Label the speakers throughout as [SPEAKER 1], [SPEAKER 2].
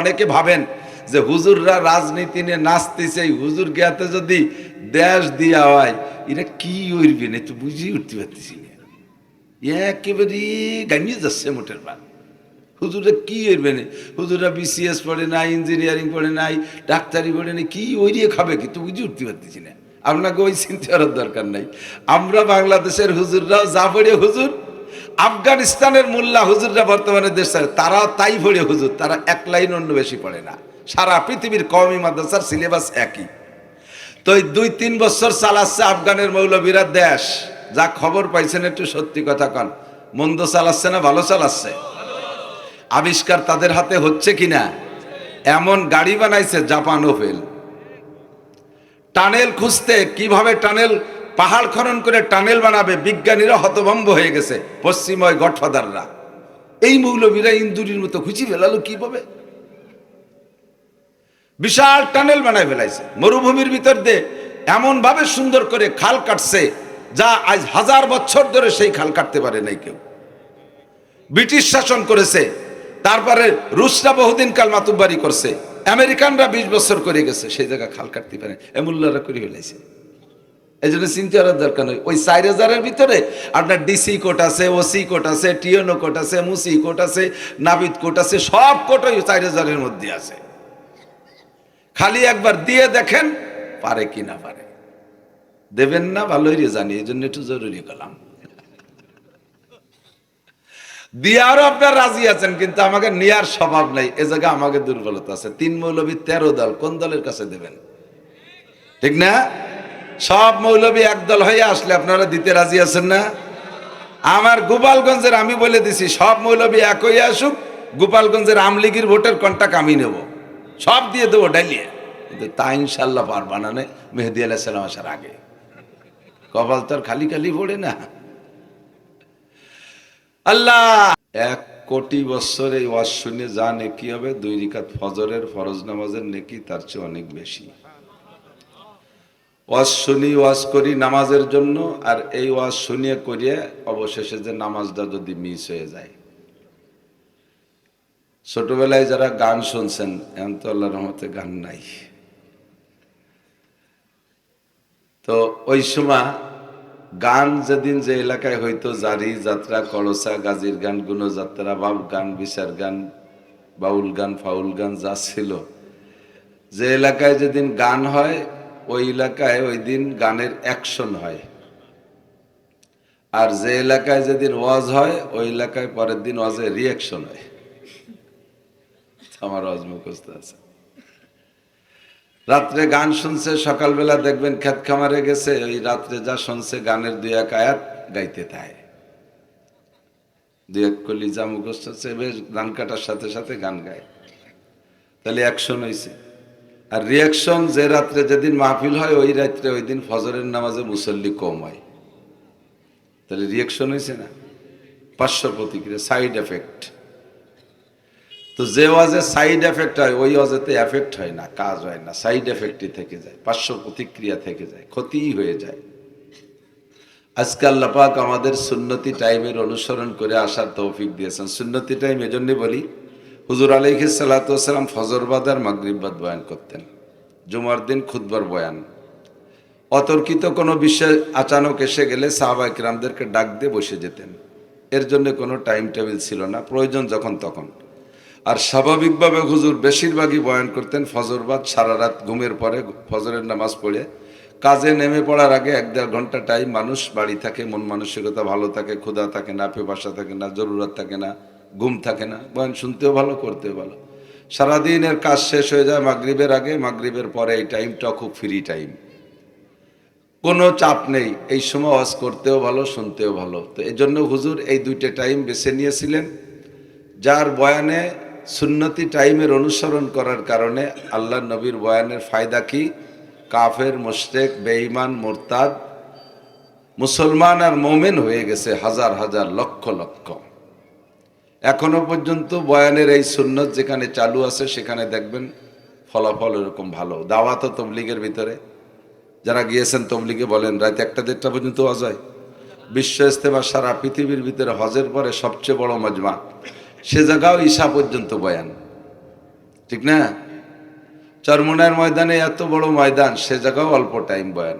[SPEAKER 1] অনেকে ভাবেন যে হুজুররা রাজনীতি নিয়ে নাচতেছে হুজুর জ্ঞাতে যদি দেশ দিয়া হয়, এরা কি উঠবে না তো বুঝিয়ে উঠতে পারতেছি না। একেবারে গামিয়ে যাচ্ছে মোটের বার হুজুরা কি উঠবে না? হুজুরা বিসিএস পড়ে নাই ইঞ্জিনিয়ারিং পড়ে নাই, ডাক্তারি পড়ে নাই, কি ওইরিয়ে খাবে? কি তো বুঝিয়ে উঠতে পারতেছি না। আপনাকে ওই চিন্তা করার দরকার নাই। আমরা বাংলাদেশের হুজুররাও যা পড়ে হুজুর আফগানিস্তানের মোল্লা হুজুররা বর্তমানে দেশ তারা তাই পড়ে হুজুর, তারা এক লাইন অন্য বেশি পড়ে না। সারা পৃথিবীর কওমি মাদ্রাসার সিলেবাস একই। তো এই দুই তিন বছর চালাচ্ছে আফগানের মৌলবীরা দেশ। যা খবর পাইছেন একটু সত্যি কথা কন। মন্দ চালাচ্ছে না ভালো চালাচ্ছে? আবিষ্কার তাদের হাতে হচ্ছে কিনা? এমন গাড়ি বানাইছে জাপানও ফেল টানেল খুঁজতে কীভাবে টানেল পাহাড় খনন করে টানেল বানাবে, বিজ্ঞানীরা হতভম্ব হয়ে গেছে, পশ্চিময় গডফাদাররা। এই মৌলবীরা ইন্দুরির মতো খুঁজি ফেলালো কীভাবে? বিশাল টানেল বানায় ফেলাইছে। মরুভূমির ভিতর দিয়ে এমন ভাবে সুন্দর করে খাল কাটছে, যা আজ হাজার বছর ধরে সেই খাল কাটতে পারে নাই কেউ। ব্রিটিশ শাসন করেছে, তারপরে রুশরা বহুদিন কাল মাতুব্বারি করছে। আমেরিকানরা বিশ বছর করে গেছে, সেই জায়গা খাল কাটতে পারে এমুল্লারা করে ফেলাইছে। এই জন্য চিন্তা করার দরকার নেই। ওই চার হাজারের ভিতরে আপনার ডিসি কোট আছে, ওসি কোট আছে, টিএনও কোট আছে, মুসি কোট আছে, নাবিদ কোট আছে, সব কোট ওই চার হাজারের মধ্যে আছে। খালি একবার দিয়ে দেখেন, পারে কি না পারে। দেবেন না, ভালোই জানি এই জন্য একটু জরুরি করলাম দিয়ারও আপনার রাজি আছেন, কিন্তু আমাকে নেয়ার স্বভাব নাই। এ জায়গায় আমাকে দুর্বলতা আছে। তিন মৌলবী তেরো দল, কোন দলের কাছে দেবেন? ঠিক না? সব মৌলবী একদল হয়ে আসলে, আপনারা দিতে রাজি আছেন না? আমার গোপালগঞ্জের আমি বলে দিছি, সব মৌলবী এক হয়ে আসুক, গোপালগঞ্জের আমলিগির ভোটের কন্টাক্ট আমি নেব। সব দিয়ে দেবো ডালিয়ে কিন্তু তা ইনশাল্লাহ পার বানানে মেহেদি আলাহ সালাম আসার আগে। কপাল তো খালি খালি পড়ে না। আল্লাহ! এক কোটি বছর এই ওয়াজ শুনে যা নেকি হবে, দুই রিকাত ফজরের ফরজ নামাজের নেকি তার চেয়ে অনেক বেশি। ওয়াজ শুনি, ওয়াজ করি নামাজের জন্য, আর এই ওয়াজ শুনিয়ে করিয়ে অবশেষে যে নামাজটা যদি মিস হয়ে যায়। ছোটবেলায় যারা গান শুনছেন, এখন তো আল্লাহ রহমতে গান নাই। তো ওই সময় গান যেদিন যে এলাকায় হয়তো জারি, যাত্রা, কলসা, গাজির গান, গুণযাত্রা বাব গান, বিচার গান, বাউল গান, ফাউল গান, যা ছিল, যে এলাকায় যেদিন গান হয় ওই এলাকায় ওই দিন গানের অ্যাকশন হয়। আর যে এলাকায় যেদিন ওয়াজ হয়, ওই এলাকায় পরের দিন ওয়াজের রিয়াকশন হয়। আমার ওয়াজ মুখস্থ আছে। রাত্রে গান শুনছে, সকালবেলা দেখবেন খেত খামারে গেছে, ওই রাত্রে যা শুনছে গানের দুই এক আয়াত গাইতে থাকে দুই এক কলি যা মুখস্থ আছে, বেশ গান কাটার সাথে সাথে গান গায়। তাহলে অ্যাকশন হয়েছে আর রিয়াকশন যে রাত্রে যেদিন মাহফিল হয়, ওই রাত্রে ওই দিন ফজরের নামাজে মুসল্লি কম হয়। তাহলে রিয়াকশন হয়েছে না? পার্শ্ব প্রতিক্রিয়া সাইড এফেক্ট তো যে ওয়াজে সাইড এফেক্ট হয়, ওই ওয়াজেতে এফেক্ট হয় না, কাজ হয় না সাইড এফেক্টই থেকে যায় পার্শ্ব প্রতিক্রিয়া থেকে যায়, ক্ষতিই হয়ে যায়। আজকে আল্লাহ পাক আমাদের সুন্নতি টাইমের অনুসরণ করে আসার তৌফিক দিয়েছেন। সুন্নতি টাইম এজন্যই বলি হুজুর আলহি সাল্লাতাম ফজরবাদ আর মাগরিববাদ বয়ান করতেন। জুমার দিন খুদবার বয়ান। অতর্কিত কোনো বিষয় আচানক এসে গেলে সাহাবা ইকরামদেরকে ডাক দিয়ে বসে যেতেন। এর জন্য কোনো টাইম টেবিল ছিল না, প্রয়োজন যখন তখন। আর স্বাভাবিকভাবে হুজুর বেশিরভাগই বয়ান করতেন ফজরবাদ সারা রাত ঘুমের পরে ফজরের নামাজ পড়ে। কাজে নেমে পড়ার আগে এক দেড় ঘণ্টা টাইম মানুষ বাড়ি থাকে, মন মানসিকতা ভালো থাকে, ক্ষুধা থাকে না, পেপাসা থাকে না, জরুরত থাকে না। ঘুম থাকে না। বয়ান শুনতেও ভালো, করতেও ভালো। সারাদিনের কাজ শেষ হয়ে যায় মাগরিবের আগে, মাগরিবের পরে এই টাইমটা খুব ফ্রি টাইম কোনো চাপ নেই। এই সময় ওয়াজ করতেও ভালো, শুনতেও ভালো। তো এই জন্য হুজুর এই দুইটা টাইম বেছে নিয়েছিলেন। যার বয়ানে সুন্নতি টাইমের অনুসরণ করার কারণে আল্লাহ নবীর বয়ানের ফায়দা কি? কাফের, মোশরেক, বেঈমান, মোরতাদ, মুসলমান আর মোমেন হয়ে গেছে হাজার হাজার লক্ষ লক্ষ। এখনও পর্যন্ত বয়ানের এই সুন্নত যেখানে চালু আছে, সেখানে দেখবেন ফলাফল এরকম ভালো। দাওয়াত তবলিগের ভিতরে। যারা গিয়েছেন তবলিগে বলেন, রাত একটা দেড়টা পর্যন্ত অজয় বিশ্ব ইস্তেমা সারা পৃথিবীর ভিতরে হজের পরে সবচেয়ে বড় মজমা। সে জায়গাও ঈশা পর্যন্ত বয়ান। ঠিক না? চরমুনার ময়দানে এত বড় ময়দান, সে জায়গাও অল্প টাইম বয়ান।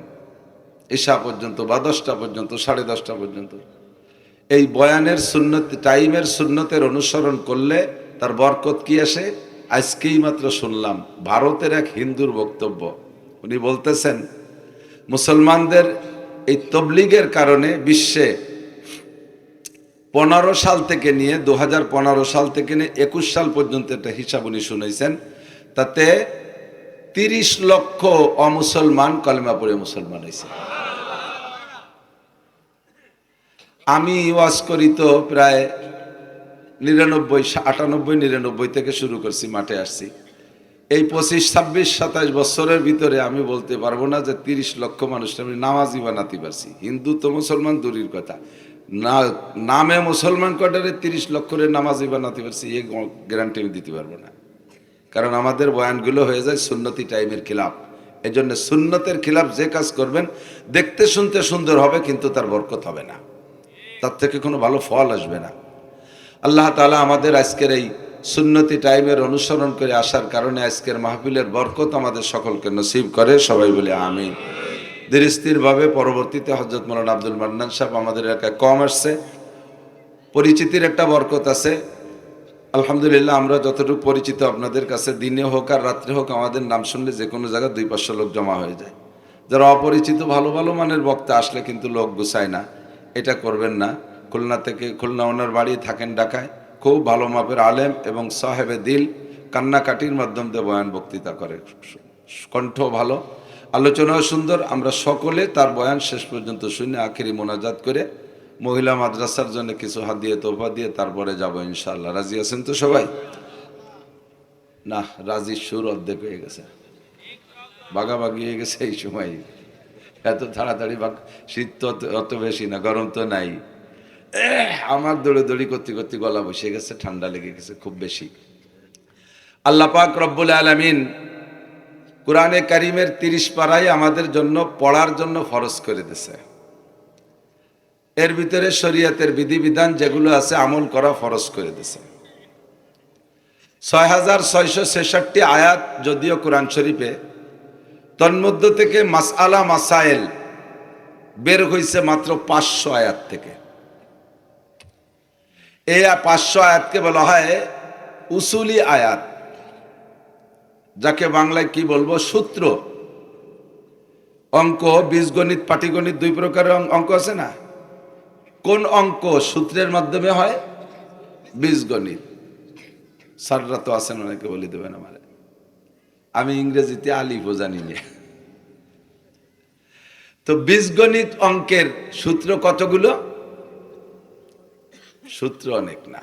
[SPEAKER 1] ঈশা পর্যন্ত বা দশটা পর্যন্ত, সাড়ে দশটা পর্যন্ত। এই বয়ানের সুন্নত, টাইমের সুন্নতের অনুসরণ করলে তার বরকত কি আসে? আজকেই মাত্র শুনলাম, ভারতের এক হিন্দুর বক্তব্য। উনি বলতেছেন, মুসলমানদের এই তবলিগের কারণে বিশ্বে পনেরো সাল থেকে নিয়ে দু হাজার পনেরো সাল থেকে নিয়ে, একুশ সাল পর্যন্ত একটা হিসাব উনি শুনেছেন তাতে তিরিশ লক্ষ অমুসলমান কলেমা পড়ে মুসলমান হয়েছে আমি ওয়াজ করি তো প্রায় নিরানব্বই, আটানব্বই, নিরানব্বই থেকে শুরু করছি, মাঠে আসছি। এই পঁচিশ, ছাব্বিশ, সাতাশ বছরের ভিতরে আমি বলতে পারব না যে তিরিশ লক্ষ মানুষ আমি নামাজি বানাতে পারছি হিন্দু তো মুসলমান, দূরের কথা। না, নামে মুসলমান কটারে তিরিশ লক্ষরে নামাজি বানাতে পারছি এই গ্যারান্টি আমি দিতে পারব না। কারণ আমাদের বয়ানগুলো হয়ে যায় সুন্নতি টাইমের খিলাফ। এই জন্য সুন্নতের খিলাফ যে কাজ করবেন, দেখতে শুনতে সুন্দর হবে, কিন্তু তার বরকত হবে না। তার থেকে কোনো ভালো ফল আসবে না। আল্লাহ তালা আমাদের আজকের এই সুন্নতি টাইমের অনুসরণ করে আসার কারণে আজকের মাহফিলের বরকত আমাদের সকলকে নসিব করে, সবাই বলে আমিন। ধীরস্থিরভাবে পরবর্তীতে হজরত মৌলানা আব্দুল মান্নান সাহেব আমাদের এলাকায় কম আসছে। পরিচিতির একটা বরকত আছে। আলহামদুলিল্লাহ, আমরা যতটুকু পরিচিত আপনাদের কাছে, দিনে হোক আর রাত্রে হোক, আমাদের নাম শুনলে যে কোনো জায়গায় দুই পাঁচশো লোক জমা হয়ে যায়। যারা অপরিচিত, ভালো ভালো মানের বক্তা, আসলে কিন্তু লোক গুছায় না। এটা করবেন না। খুলনা থেকে, খুলনা ওনার বাড়ি থাকেন ঢাকায়। খুব ভালো মাপের আলেম এবং সাহেবে দিল। কান্নাকাটির মাধ্যম দিয়ে বয়ান বক্তৃতা করে। কণ্ঠ ভালো, আলোচনাও সুন্দর। আমরা সকলে তার বয়ান শেষ পর্যন্ত শুনে আখেরি মোনাজাত করে মহিলা মাদ্রাসার জন্য কিছু হাত দিয়ে, তোফা দিয়ে তারপরে যাব ইনশাল্লাহ রাজি আছেন তো সবাই? না, রাজির সুর অর্ধেক হয়ে গেছে। বাগাবাগি হয়ে গেছে এই সময়। এত তাড়াতাড়ি বাগ শীত তো অত- বেশি না, গরম তো নাই। আমার দৌড়ে দৌড়ি করতে করতে গলা বসে গেছে, ঠান্ডা লেগে গেছে খুব বেশি। আল্লাহ পাক রব্বুল আলমিন কোরআনে কারিমের তিরিশ পাড়াই আমাদের জন্য পড়ার জন্য ফরজ করে দিছে এর ভিতরে শরীয়তের বিধিবিধান যেগুলো আছে, আমল করা ফরজ করে দিছে ছয় হাজার ছয়শো ছেষট্টি আয়াত যদিও কোরআন শরীফে তন্মধ্য থেকে মাসআলা, মাসাইল বের হয়েছে মাত্র পাঁচশো আয়াত থেকে। এই পাঁচশো আয়াতকে বলা হয় উসুলি আয়াত। যাকে বাংলায় কি বলব? সূত্র। অঙ্ক, বীজগণিত, পাটিগণিত দুই প্রকারের অঙ্ক আছে না? কোন অঙ্ক সূত্রের মাধ্যমে হয়? বীজগণিত। স্যাররা তো আছেন, অনেকে বলে দেবেন আমার। আমি ইংরেজিতে আলিফও জানি না। তো বীজগণিত অঙ্কের সূত্র কতগুলো? সূত্র অনেক না।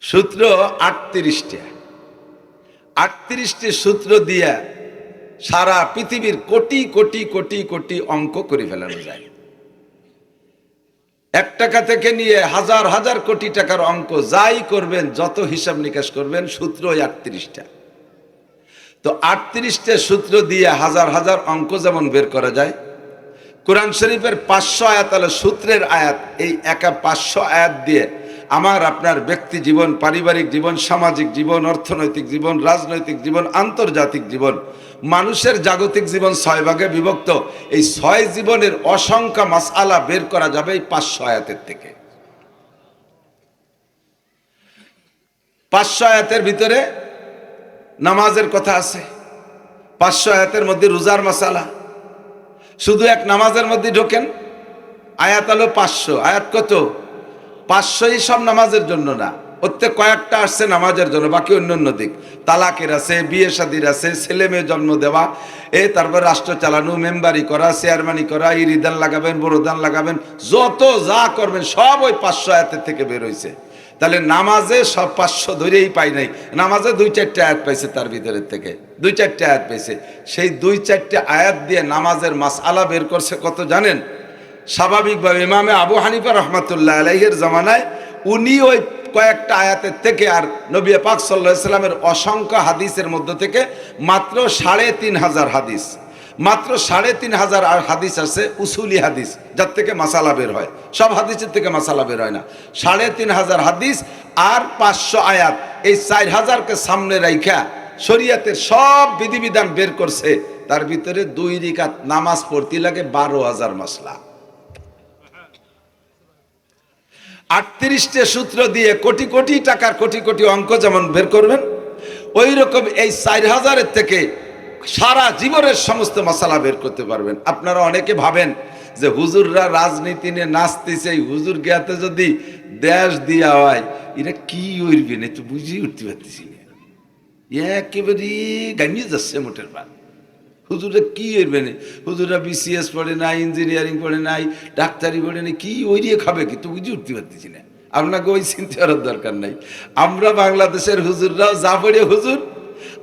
[SPEAKER 1] সূত্র আটত্রিশটা। আটত্রিশটি সূত্র দিয়ে সারা পৃথিবীর কোটি কোটি কোটি কোটি অঙ্ক করে ফেলানো যায়। এক টাকা থেকে নিয়ে হাজার হাজার কোটি টাকার অঙ্ক যাই করবেন, যত হিসাব নিকাশ করবেন সূত্র আটত্রিশটা। তো আটত্রিশটা সূত্র দিয়ে হাজার হাজার অঙ্ক যেমন বের করা যায়, কোরআন শরীফের পাঁচশো আয়াত হলো সূত্রের আয়াত, এই একা পাঁচশো আয়াত দিয়ে আমার আপনার ব্যক্তি জীবন, পারিবারিক জীবন, সামাজিক জীবন, অর্থনৈতিক জীবন, রাজনৈতিক জীবন, আন্তর্জাতিক জীবন, মানুষের জাগতিক জীবন ছয় ভাগে বিভক্ত, এই ছয় জীবনের অসংখ্য মাসআলা বের করা যাবে এই পাঁচশো আয়াতের থেকে। পাঁচশো আয়াতের ভিতরে নামাজের কথা আছে। পাঁচশো আয়াতের মধ্যে রোজার মাসালা শুধু এক নামাজের মধ্যে ঢোকেন, আয়াত হলো পাঁচশো। আয়াত কত? পাঁচশোই সব নামাজের জন্য না। প্রত্যেক কয়েকটা আসছে নামাজের জন্য, বাকি অন্য অন্য দিক। তালাকের আছে, বিয়ে শাদির আছে, ছেলে মেয়ে জন্ম দেওয়া। এ তারপর রাষ্ট্র চালানো, মেম্বারি করা চেয়ারম্যানি করা, ইরিদান লাগাবেন, বড়দান লাগাবেন, যত যা করবেন, সব ওই পাঁচশো আয়াতের থেকে বের হয়েছে তাহলে নামাজে সব পাঁচশো ধরেই পাই নাই। নামাজে দুই চারটে আয়াত পাইছে তার ভিতরের থেকে। দুই চারটে আয়াত পাইছে। সেই দুই চারটে আয়াত দিয়ে নামাজের মাস আলা বের করছে কত জানেন? স্বাভাবিকভাবে ইমামে আবু হানিফা রহমতুল্লাহ আলাইহের জামানায় উনি ওই কয়েকটা আয়াতের থেকে আর নবী পাক সাল্লাহ সাল্লামের অসংখ্য হাদিসের মধ্য থেকে মাত্র সাড়ে তিন হাজার হাদিস। মাত্র সাড়ে তিন হাজার আর হাদিস আছে, উসুলি হাদিস, যার থেকে মাসালা বের হয়। সব হাদিসের থেকে মাসালা বের হয় না। সাড়ে তিন হাজার হাদিস আর পাঁচশো আয়াত, এই চার হাজারকে সামনে রাইখা শরিয়াতের সব বিধিবিধান বের করছে। তার ভিতরে দুই রিকাত নামাজ পড়তে লাগে বারো হাজার মশলা আটত্রিশটে সূত্র দিয়ে কোটি কোটি টাকার কোটি কোটি অঙ্ক যেমন বের করবেন ওই রকম এই চার হাজারের থেকে সারা জীবনের সমস্ত মশালা বের করতে পারবেন। আপনারা অনেকে ভাবেন যে হুজুররা রাজনীতি নিয়ে নাচতেছে, এই হুজুর জ্ঞাতে যদি দেশ দিয়া হয়, এরা কি উঠবে না তো বুঝিয়ে উঠতে পারতেছি না। একেবারে গানিয়ে যাচ্ছে মোটের পা হুজুরে কি হইবে না? হুজুরা বিসিএস পড়ে নাই ইঞ্জিনিয়ারিং পড়ে নাই, ডাক্তারি পড়ে নাই, কি ওইরিয়ে খাবে কি? তো বুঝে উঠতে পারতেছি না। আপনাকে ওই চিন্তা করার দরকার নাই। আমরা বাংলাদেশের হুজুররাও যা পড়ে হুজুর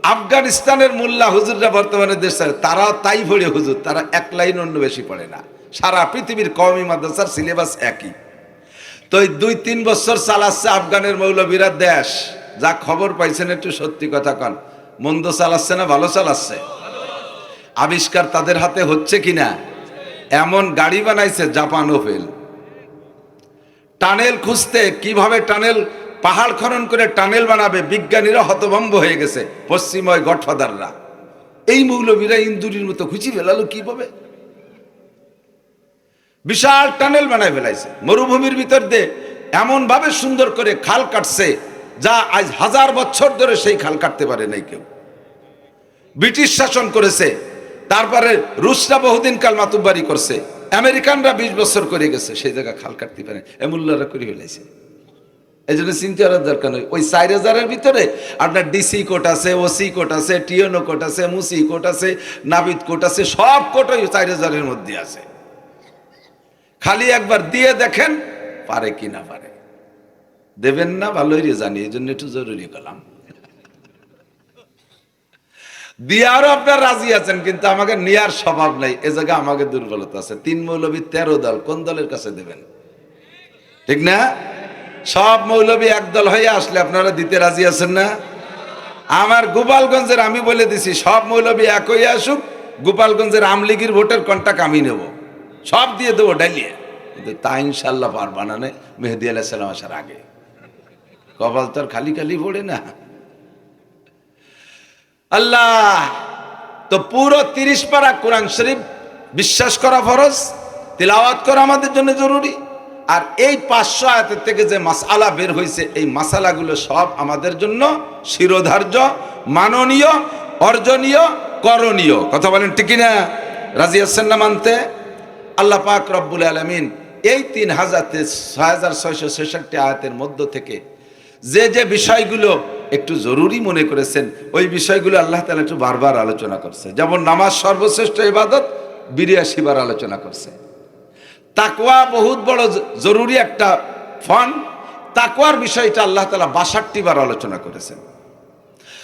[SPEAKER 1] আফগানিস্তানের মোল্লা হুজুররা বর্তমানে দেশ তারাও তাই ভরে হুজুর, তারা এক লাইন অন্য বেশি পড়ে না। সারা পৃথিবীর কওমি মাদ্রাসার সিলেবাস একই। তো এই দুই তিন বছর চালাচ্ছে আফগানের মৌলবীরা দেশ। যা খবর পাইছেন একটু সত্যি কথা কন। মন্দ চালাচ্ছে না, ভালো চালাচ্ছে? আবিষ্কার তাদের হাতে হচ্ছে কিনা? এমন গাড়ি বানাইছে জাপান ওপেল টানেল খুঁজতে কীভাবে টানেল পাহাড় খনন করে টানেল বানাবে, বিজ্ঞানীরা হতভম্ব হয়ে গেছে, পশ্চিময় গডফাদাররা। এই মৌলবীরা ইন্দুরির মতো খুঁজি ফেলালো কীভাবে? বিশাল টানেল বানায় ফেলাইছে। মরুভূমির ভিতর দিয়ে এমন ভাবে সুন্দর করে খাল কাটছে, যা আজ হাজার বছর ধরে সেই খাল কাটতে পারে নাই কেউ। ব্রিটিশ শাসন করেছে, তারপরে রুশরা বহুদিন কাল মাতুব্বারি করছে। আমেরিকানরা বিশ বছর করে গেছে, সেই জায়গা খাল কাটতে পারে এমুল্লারা করে ফেলাইছে। এই জন্য চিন্তা করার দরকার নেই। ওই চার হাজারের ভিতরে আপনার ডিসি কোট আছে, ওসি কোট আছে টিএনও কোট আছে, মুসি কোট আছে, নাবিদ কোট আছে, সব কোট ওই চার হাজারের মধ্যে আছে। খালি একবার দিয়ে দেখেন, পারে কি না পারে। দেবেন না, ভালোই রে জানি এই জন্য একটু জরুরি করলাম দিয়ারও আপনার রাজি আছেন, কিন্তু আমাকে নেয়ার স্বভাব নাই। এ জায়গায় আমাকে দুর্বলতা আছে। তিন মৌলবী তেরো দল, কোন দলের কাছে দেবেন? ঠিক না? সব মৌলবী একদল হয়ে আসলে, আপনারা দিতে রাজি আছেন না? আমার গোপালগঞ্জের আমি বলে দিছি, সব মৌলবী এক হয়ে আসুক, গোপালগঞ্জের আমলিগির ভোটের কন্টাক্ট আমি নেব। সব দিয়ে দেবো ডালিয়ে। কিন্তু তা ইনশাল্লাহ পারবা না মেহেদি আলাহ সালাম আসার আগে। কপাল তো আর খালি খালি পড়ে না। আল্লাহ, তো পুরো তিরিশ পারা কোরআন শরীফ বিশ্বাস করা ফরজ, তিলাওয়াত করা আমাদের জন্য জরুরি। আর এই পাঁচশো আয়াতের থেকে যে মাসালা বের হয়েছে এই মাসালাগুলো সব আমাদের জন্য শিরোধার্য, মাননীয়, অর্জনীয়, করণীয়। কথা বলেন ঠিক না রাজি আছেন না মানতে? আল্লাহ পাক রব্বুল আলমিন এই তিন হাজার ছয় হাজার ছয়শো ছেষট্টি আয়াতের মধ্য থেকে যে যে বিষয়গুলো একটু জরুরি মনে করেছেন, ওই বিষয়গুলো আল্লাহ তালা একটু বারবার আলোচনা করছে। যেমন নামাজ সর্বশ্রেষ্ঠ ইবাদত, বিরিয়াশি বার আলোচনা করছে। তাকওয়া বহুত বড় জরুরি একটা ফন। তাকোয়ার বিষয়টা আল্লাহ তালা বাষট্টি বার আলোচনা করেছেন।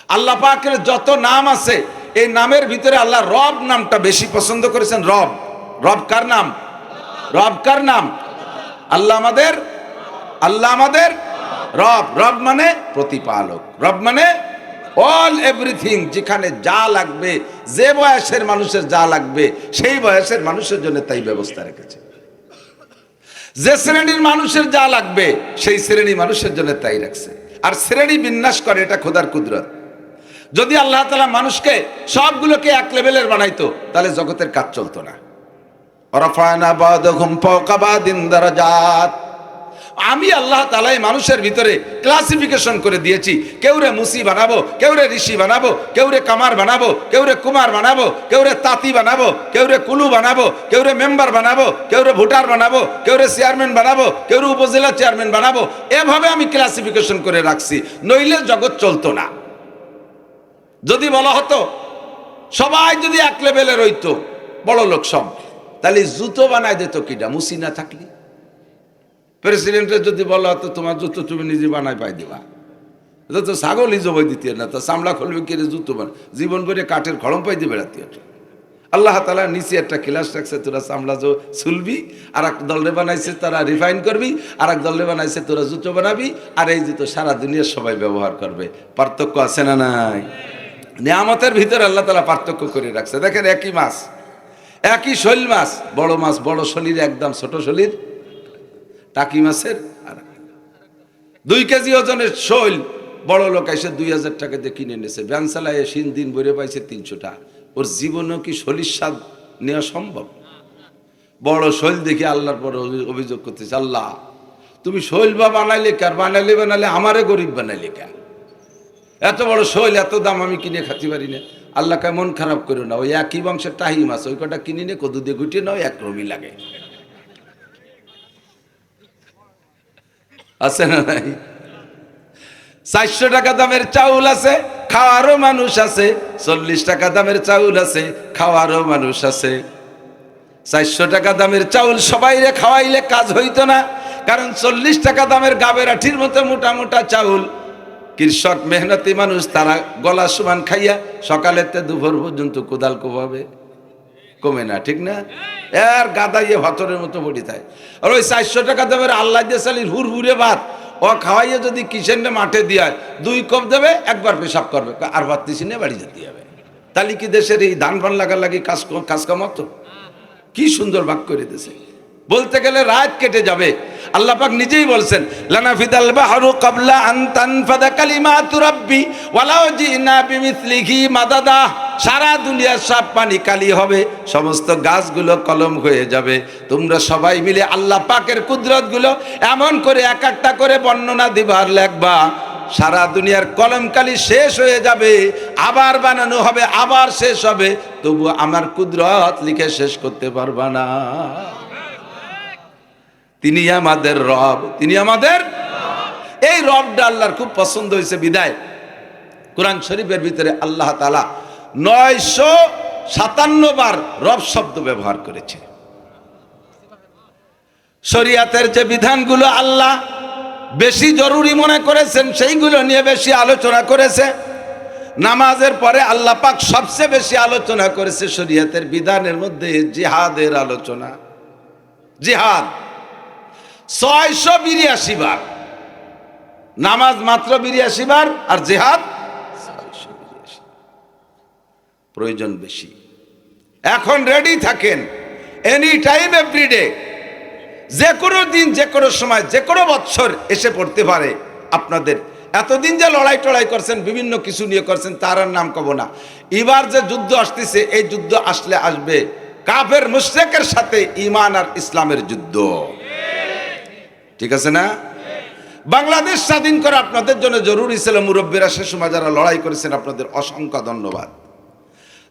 [SPEAKER 1] আল্লাহ পাকের যত নাম আছে, এই নামের ভিতরে আল্লাহ রব নামটা বেশি পছন্দ করেছেন। রব রব কার নাম? রব কার নাম? আল্লাহ আমাদের আল্লাহ আমাদের রব। রব মানে প্রতিপালক। রব মানে অল এভরিথিং, যেখানে যা লাগবে, যে বয়সের মানুষের যা লাগবে, সেই বয়সের মানুষের জন্য তাই ব্যবস্থা রেখেছে। যে শ্রেণির মানুষের যা লাগবে, সেই শ্রেণি মানুষের জন্য তাই রাখছে। আর শ্রেণি বিন্যাস করে, এটা খোদার কুদরত। যদি আল্লাহ তালা মানুষকে সবগুলোকে এক লেভেলের বানাইতো, তাহলে জগতের কাজ চলতো না। রফায়না বাদহুম ফাওকা বাদিন দারাজাত। আমি আল্লাহ তালাই মানুষের ভিতরে ক্লাসিফিকেশন করে দিয়েছি কেউ রে মুসি বানাবো কেউ রে ঋষি বানাবো কেউ রে কামার বানাবো কেউ রে কুমার বানাবো কেউ রে তাঁতি বানাবো কেউ রে কুলু বানাবো কেউ রে মেম্বার বানাবো কেউ রে ভোটার বানাবো কেউ রে চেয়ারম্যান বানাবো কেউ রে উপজেলা চেয়ারম্যান বানাবো এভাবে আমি ক্লাসিফিকেশন করে রাখছি নইলে জগৎ চলতো না যদি বলা হতো সবাই যদি এক লেভেলের হইতো বড় লোক সব তাহলে জুতো বানায় দিত কিটা মুসি না থাকলে প্রেসিডেন্টের যদি বলা হতো তোমার জুতো তুমি নিজে বানায় পাই দিবা? এটা তো ছাগলই জবাই দিতে না, তো চামড়া খুলবে কেড়ে জুতো বান জীবন করে কাঠের খড়ম পাই বেড়াতে হতো আল্লাহ তালা নিচে একটা ক্লাস রাখছে, তোরা চামড়া ছুলবি আর এক দলে বানাইছে, তারা রিফাইন করবি আর এক দলে বানাইছে, তোরা জুতো বানাবি, আর এই জুতো সারা দুনিয়ার সবাই ব্যবহার করবে। পার্থক্য আছে না নাই? নিয়ামতের ভিতরে আল্লাহ তালা পার্থক্য করে রাখছে। দেখেন একই মাছ, একই শৈল মাছ, বড় মাছ, বড় শলির একদম ছোট শলির টাকি মাছের আর দুই কেজি ওজনের শৈল, বড় লোক এসে দুই হাজার টাকা দিয়ে কিনে নিয়েছে ব্যান চালায় সিন দিন বইরে পাইছে তিনশো টাকা। ওর জীবনেও কি শলির স্বাদ নেওয়া সম্ভব? বড় শৈল দেখে আল্লাহর পরে অভি- অভিযোগ করতেছে, আল্লাহ, তুমি শৈল বা বানাইলে কার বানাইলে বানাইলে আমারে গরিব বানাইলে কেন এত বড় শৈল, এত দাম আমি কিনে খাতে পারি না। আল্লাহকে মন খারাপ করো না, ওই একই বংশের টাহি মাছ, ওই কটা কিনে নে, কদু দিয়ে গুটিয়ে নাও, এক রমি লাগে। আছে না নাই? চারশো টাকা দামের চাউল আছে, খাওয়ারও মানুষ আছে। চল্লিশ টাকা দামের চাউল আছে, খাওয়ারও মানুষ আছে। চারশো টাকা দামের চাউল সবাইরে খাওয়াইলে কাজ হইতো না, কারণ চল্লিশ টাকা দামের গাবের আঠির মতো মোটা মোটা চাউল। কৃষক মেহনতি মানুষ, তারা গলা সমান খাইয়া সকালেতে দুপুর পর্যন্ত কোদাল কোভাবে কমে না, ঠিক না? এর গাদাইয়ে ভাতরের মতো পড়ি থাকে আর ওই চারশো টাকা দামের আল্লাহ দিয়ে চালির হুর হুরে ভাত, ও খাওয়াইয়ে যদি কিচেনে মাঠে দিয়ে দুই কপ দেবে, একবার পেশাব করবে। আর ভাত নিয়ে বাড়ি যেতে হবে। তাহলে কি দেশের এই ধান ফান লাগা লাগি কাজ কাজ কামাতো? কি সুন্দর ভাগ করে দিয়েছে। বলতে গেলে রাত কেটে যাবে। আল্লাহ পাক নিজেই বলছেন, লানাফিদাল বাহরু কাবলা আন তানফাদা কালিমাতু রাব্বি ওয়ালাউ জিনা বিমিসলিহি মাদাদা। সারা দুনিয়ার সব পানি কালি হবে, সমস্ত গাছগুলো কলম হয়ে যাবে। তোমরা সবাই মিলে আল্লাহ পাকের কুদরতগুলো এমন করে এক একটা করে বর্ণনা দিবার লেখবা। সারা দুনিয়ার কলমকালি শেষ হয়ে যাবে, আবার বানানো হবে, আবার শেষ হবে। তবু আমার কুদরত লিখে শেষ করতে পারবা না। তিনি আমাদের রব, তিনি আমাদের এই রবটা আল্লাহর খুব পছন্দ হয়েছে, বিদায়। কোরআন শরীফের ভিতরে আল্লাহ তালা নয়শো সাতান্ন বার রব শব্দ ব্যবহার করেছে। শরিয়াতের যে বিধানগুলো আল্লাহ বেশি জরুরি মনে করেছেন, সেইগুলো নিয়ে বেশি আলোচনা করেছে। নামাজের পরে আল্লাহ পাক সবচেয়ে বেশি আলোচনা করেছে শরিয়াতের বিধানের মধ্যে জিহাদের আলোচনা। জিহাদ ছয়শো বিরিয়াশি বার। নামাজ মাত্র বিরিয়াশি বার আর জেহাদ ছয়শো বিরিয়াশি। প্রয়োজন বেশি। এখন রেডি থাকেন এনি টাইম এভরিডে যে কোনো দিন যে কোনো সময় যে কোনো বছর এসে পড়তে পারে আপনাদের। এতদিন যে লড়াই টড়াই করছেন, বিভিন্ন কিছু নিয়ে করছেন, তার আর নাম কব না। এবার যে যুদ্ধ আসতেছে, এই যুদ্ধ আসলে আসবে কাফের মুশরেকের সাথে ইমান আর ইসলামের যুদ্ধ। ঠিক আছে না? বাংলাদেশ স্বাধীন করে আপনাদের জন্য জরুরি ছিল মুরব্বীরা সে সময় যারা লড়াই করেছেন, আপনাদের অসংখ্য ধন্যবাদ।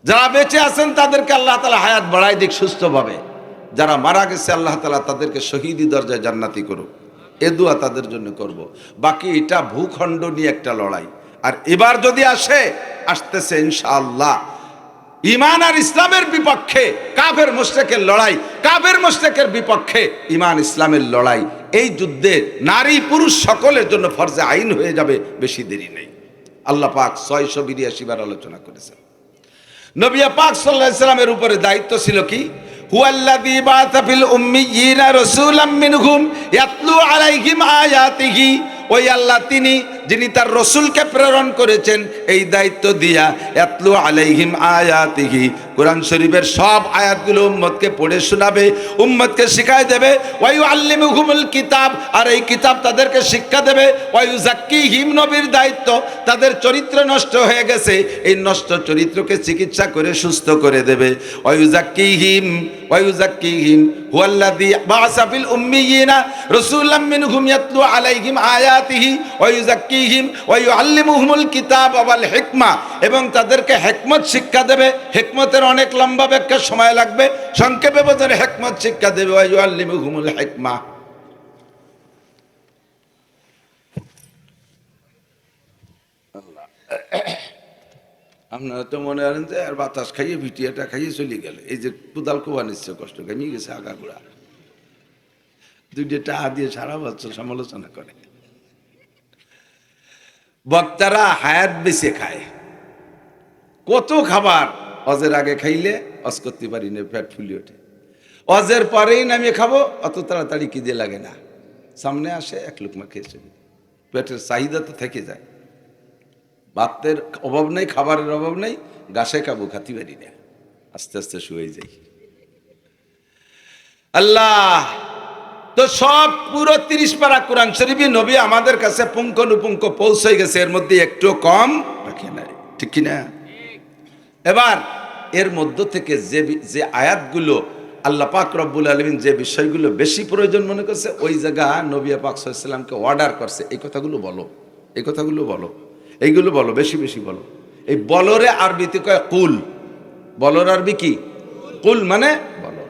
[SPEAKER 1] যারা বেঁচে আছেন, তাদেরকে আল্লাহ তালা হায়াত বাড়াই দিক সুস্থভাবে। যারা মারা গেছে, আল্লাহ তালা তাদেরকে শহীদি দরজায় জান্নাতি করুক। এ দোয়া তাদের জন্য করব। বাকি এটা ভূখণ্ড নিয়ে একটা লড়াই। আর এবার যদি আসে, আসতেছে ইনশাআল্লাহ। ইমান আর ইসলামের বিপক্ষে, কাফের মোশরেকের লড়াই, কাফের মোশরেকের বিপক্ষে ইমান ইসলামের লড়াই। এই যুদ্ধে নারী পুরুষ সকলের জন্য ফরজে আইন হয়ে যাবে, বেশি দেরি নেই। আল্লাহ পাক ছয়শো বিরিয়াশি বার আলোচনা করেছেন। নবিয়া পাক সাল্লাল্লাহু আলাইহি সাল্লামের উপরে দায়িত্ব ছিল কি? হুয়াল্লাযী বাআসা ফিল উম্মিয়িনা রাসূলাম মিনহুম ইয়াতলু আলাইহিম আয়াতিহি। ওই আল্লাহ তিনি যিনি তার রসুলকে প্রেরণ করেছেন, এই দায়িত্ব দিয়া এতলু আলাইহিম আয়াতিহি। কোরআন শরীফের সব আয়াতগুলো উম্মতকে পড়ে শোনাবে, উম্মতকে শিখায় দেবে। ওয়ায়ু আল্লিমুহুমুল কিতাব, আর এই কিতাব তাদেরকে শিক্ষা দেবে। ওয়ায়ু জাক্কি হিম নবীর দায়িত্ব, তাদের চরিত্র নষ্ট হয়ে গেছে, এই নষ্ট চরিত্রকে চিকিৎসা করে সুস্থ করে দেবে। ওয়ায়ু জাক্কি হিম ওয়ায়ু জাক্কি হিম হুয়াল্লাযী বাআসা ফিল উম্মিয়িনা, রাসূলাম মিনহুম আলাইহিম আয়াতিহি ওয়া ইউযাক্কিহিম ওয়া ইউআল্লিমুহুমুল কিতাব ওয়াল হিকমা, এবং তাদেরকে হিকমত শিক্ষা দেবে। হিকমতের অনেক লম্বা ব্যাখ্যা সময় লাগবে। সংক্ষেপে বোঝার হিকমত শিক্ষা দেবে ওয়া ইউআল্লিমুহুমুল হিকমা। আপনারা তো মনে করেন যে আর বাতাস খাইয়ে, ভিটিয়াটা খাইয়ে চলে গেল। এই যে কুদাল কোবা নিচ্ছে কষ্ট কামিয়ে গেছে আগাগোড়া দুইটা টাকা দিয়ে সারা বছর সমালোচনা করে। বক্তারা হায়াত বেছে খায়। কত খাবার অজের আগে খাইলে অজ করতে পারি না, পেট ফুলি ওঠে। অজের পরেই নামিয়ে খাব, অত তাড়াতাড়ি কি দিয়ে লাগে না। সামনে আসে এক লোকমা খেয়ে চলে পেটের চাহিদা তো থেকে যায়। ভাতের অভাব নেই, খাবারের অভাব নেই গাছে কাবু খাতি পারি না। আস্তে আস্তে শুয়ে যাই। আল্লাহ! তো সব পুরো তিরিশ পারা কোরআন শরীফই নবী আমাদের কাছে পুঙ্খানুপুঙ্খ পৌঁছে গেছে। এর মধ্যে একটু কম রাখে নাই। ঠিক কিনা? এবার এর মধ্য থেকে যে যে আয়াতগুলো আল্লাহ পাক রব্বুল আলমিন যে বিষয়গুলো বেশি প্রয়োজন মনে করছে, ওই জায়গা নবী পাক সাল্লামকে অর্ডার করছে। এই কথাগুলো বলো। এই কথাগুলো বলো। এইগুলো বলো, বেশি বেশি বলো। এই বলরে আরবিতে কয় কুল। বলর আরবি কি? কুল মানে বলো।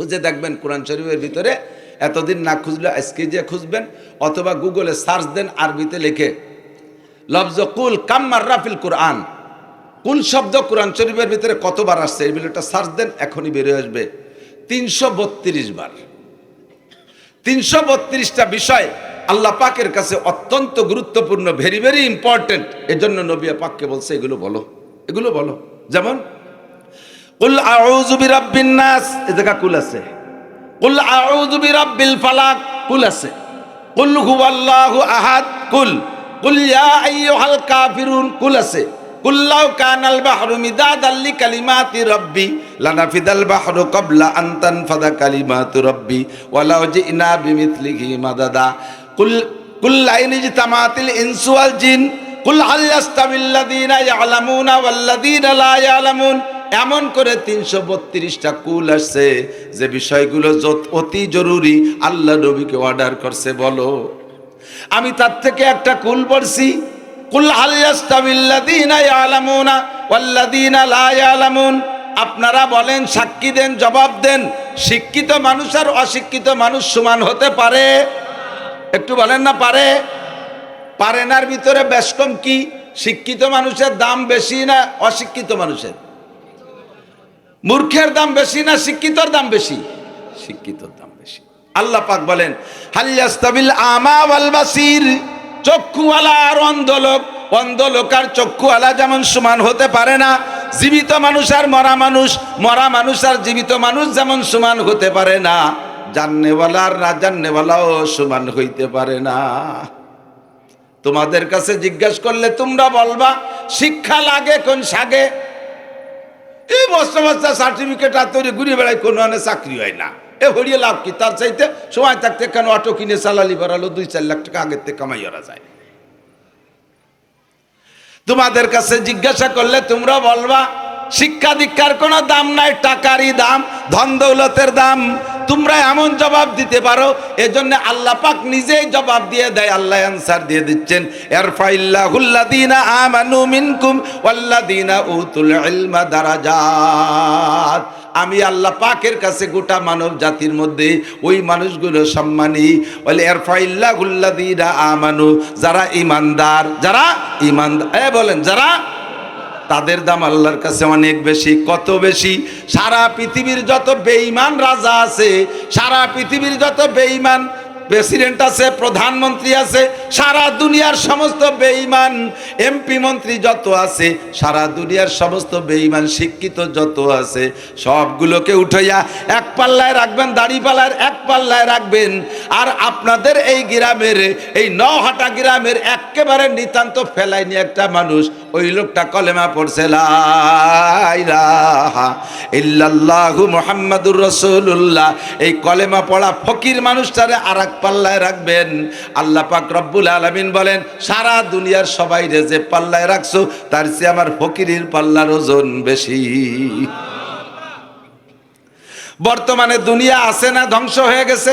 [SPEAKER 1] খুঁজে দেখবেন কোরআন শরীফের ভিতরে, এতদিন না খুঁজলে আজকে যে খুঁজবেন, অথবা গুগলে সার্চ দেন আরবিতে লিখে, লফজ কুল কাম্মার রাফিল কোরআন। কুল শব্দ কোরআন শরীফের ভিতরে কতবার আসছে? এই বিলটা সার্চ দেন, এখনই বেরিয়ে আসবে। তিনশো বত্রিশ বার। তিনশো বত্রিশটা বিষয় আল্লাহ পাকের কাছে অত্যন্ত গুরুত্বপূর্ণ ভেরি ভেরি ইম্পর্টেন্ট এজন্য নবিয়া পাককে বলছে, এগুলো বলো এগুলো বলো। যেমন কুল আউযু বিরাব্বিন নাস এ কুল আছে। কুল আউযু বিরাব্বিল ফালাক, কুল আছে। কুল হুয়াল্লাহু আহাদ, কুল। কুল ইয়া আইয়ুহাল কাফিরুন, কুল আছে। কুল লাউ কানাল বাহরু মিদাদাল লিকালিমাতি রাব্বি, লানাফিদাল বাহরু ক্বাবলা আন তানফাদা কালিমাতু রাব্বি ওয়ালাউ জিনা বিমিথলিহি মাদাদা। কুল কুল লাইন ইজতামাতিল ইনসু ওয়াল জিন, কুল হাল ইয়াস্তাবিল্লাযীনা ইয়ালামুনা ওয়াল্লাযীনা লা ইয়ালামুন। এমন করে তিনশো বত্রিশটা কুল আসছে যে বিষয়গুলো অতি জরুরি, আল্লাহ নবীকে অর্ডার করছে, বলো। আমি তার থেকে একটা কুল পড়ছি। কুল ইয়ালামুন আপনারা বলেন, সাক্ষী দেন, জবাব দেন। শিক্ষিত মানুষ আর অশিক্ষিত মানুষ সমান হতে পারে? একটু বলেন না, পারে? পারেনার ভিতরে বেশ কম কি? শিক্ষিত মানুষের দাম বেশি না অশিক্ষিত মানুষের? মূর্খের দাম বেশি না শিক্ষিতর দাম বেশি? শিক্ষিতর দাম বেশি। আল্লাহ পাক বলেন হালিয়াস্তাবিল আমা ওয়াল বাসির? চক্ষুওয়ালা আর অন্ধলোক। অন্ধলোক আর চক্ষুওয়ালা যেমন সমান হতে পারে না, জীবিত মানুষ আর মরা মানুষ। মরা মানুষ আর জীবিত মানুষ যেমন সমান হতে পারে না, জাননেওয়ালা আর না জাননেওয়ালাও সমান হইতে পারে না। তোমাদের কাছে জিজ্ঞেস করলে তোমরা বলবা, শিক্ষা লাগে কোন সাগে এই বস্তা বস্তা সার্টিফিকেট আর তৈরি ঘুরে বেড়াই কোনো আনে চাকরি হয় না। এ হরিয়ে লাভ কি? তার চাইতে সময় থাকতে কেন অটো কিনে চালালি বেড়ালো? দুই চার লাখ টাকা আগের থেকে কামাই করা যায়। তোমাদের কাছে জিজ্ঞাসা করলে তোমরা বলবা শিক্ষা দীক্ষার কোনো দাম নাই, টাকারই দাম, ধন দৌলতের দাম। তোমরা এমন জবাব দিতে পারো, এজন্য আল্লাহ পাক নিজেই জবাব দিয়ে দেয়, আল্লাহ অ্যান্সার দিয়ে দিচ্ছেন, এরফাইল্লাহুল্লাযীনা আমানু মিনকুম ওয়াল্লাযীনা উতুল ইলমা দারাজাত। আমি আল্লাহ পাকের কাছে গোটা মানব জাতির মধ্যে ওই মানুষগুলো সম্মানী। বলে, এরফাইল্লাহুল্লাযীনা আমানু, যারা ইমানদার যারা ইমানদার এ বলেন, যারা তাদের দাম আল্লাহর কাছে অনেক বেশি। কত বেশি? সারা পৃথিবীর যত বেঈমান রাজা আছে, সারা পৃথিবীর যত বেঈমান প্রেসিডেন্ট আছে, প্রধানমন্ত্রী আছে, সারা দুনিয়ার সমস্ত বেঈমান এমপি মন্ত্রী যত আছে, সারা দুনিয়ার সমস্ত বেঈমান শিক্ষিত যত আছে, সবগুলোকে উঠাইয়া এক পাল্লায় রাখবেন দাড়ি পাল্লায় এক পাল্লায় রাখবেন। আর আপনাদের এই গ্রামের, এই নহাটা গ্রামের একেবারে নিতান্ত ফেলাই নিয়ে একটা মানুষ, ওই লোকটা কলেমা পড়ছে ইল্লাল্লাহু মুহাম্মাদুর রাসূলুল্লাহ। এই কলেমা পড়া ফকির মানুষটারে আরেক পাল্লায় রাখবেন। আল্লাহ পাক রব্বুল আলামিন বলেন, সারা দুনিয়ার সবাই যে পাল্লায় রাখছো, তার চেয়ে আমার ফকিরের পাল্লার ওজন বেশি। বর্তমানে দুনিয়া আছে না ধ্বংস হয়ে গেছে?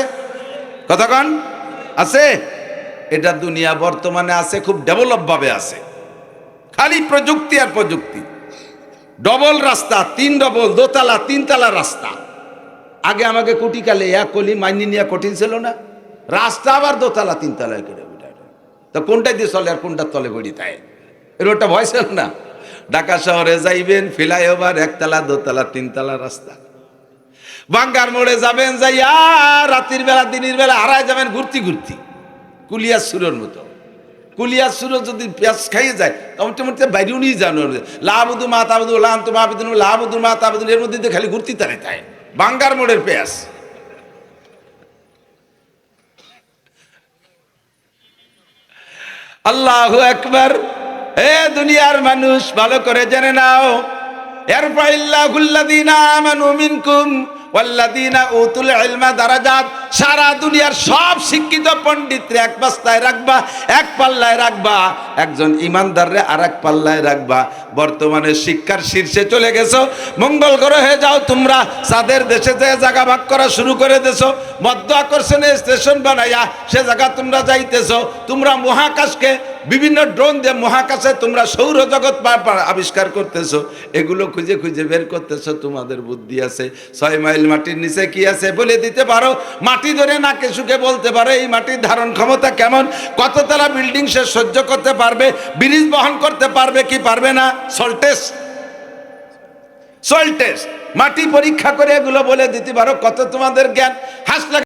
[SPEAKER 1] কতক্ষণ আছে? এটা দুনিয়া বর্তমানে আছে, খুব ডেভেলপ ভাবে আছে। খালি প্রযুক্তি আর প্রযুক্তি। ডবল রাস্তা, তিন ডবল, দোতলা, তিনতলা রাস্তা। আগে আমাকে কুটিকালে এক কলি মাইনি নিয়ে কঠিন ছিল না? রাস্তা আবার দোতলা করে উঠে তো কোনটা দিয়ে চলে আর কোনটার তলে গড়ি তাই? রোডটা ভয় ছিল না? ঢাকা শহরে যাইবেন ফ্লাইওভার একতলা, দোতলা, তিনতলা রাস্তা। বাঙ্গার মোড়ে যাবেন, যাইয়া রাতের বেলা, দিনের বেলা হারায় যাবেন ঘুরতি ঘুরতি। কুলিয়া সুরের মতো। কুলিয়া সুর যদি পেঁয়াজ খাইয়ে যায়, তখন মোটামুটি বাইরেও নিয়ে যান লাবুদু মা তাবুদু লাম তো মাহবুদুন লাবুদু মা তাবুদুন, এর মধ্যে খালি ঘুরতি তারে তাই। বাঙ্গার মোড়ের পেঁয়াজ। আল্লাহ একবার এ দুনিয়ার মানুষ, ভালো করে জেনে নাও। এরপর এরফাইল্লাহুল্লাযীনা আমানু মিনকুম ওয়াল্লাদিনা উতুল ইলমা দারাজাত। সারা দুনিয়ার সব শিক্ষিত পণ্ডিতরে এক বস্তায় রাখবা, এক পাল্লায় রাখবা, একজন ইমানদাররে আর এক পাল্লায় রাখবা। বর্তমানে শিক্ষার শীর্ষে চলে গেছো, মঙ্গল গ্রহে যাও তোমরা চাঁদের দেশে যে জায়গা ভাগ করা শুরু করে দেছো, মধ্য আকর্ষণে স্টেশন বানাইয়া সে জায়গা তোমরা যাইতেছো, তোমরা মহাকাশকে, বিভিন্ন ড্রোন দিয়ে মহাকাশে তোমরা সৌরজগৎ পা- পা- আবিষ্কার করতেছো। এগুলো খুঁজে খুঁজে বের করতেছো, তোমাদের বুদ্ধি আছে। ছয় মাইল মাটির নিচে কি আছে বলে দিতে পারো? মাটি ধরে নাকে সুখে বলতে পারে, এই মাটির ধারণ ক্ষমতা কেমন? কত তারা বিল্ডিং সে সহ্য করতে পারবে? ব্রিজ বহন করতে পারবে কি পারবে না? সল্টেস সল্টেস মাটি পরীক্ষা করে এগুলো বলে দিতে পারো, কত তোমাদের জ্ঞান? হাসলে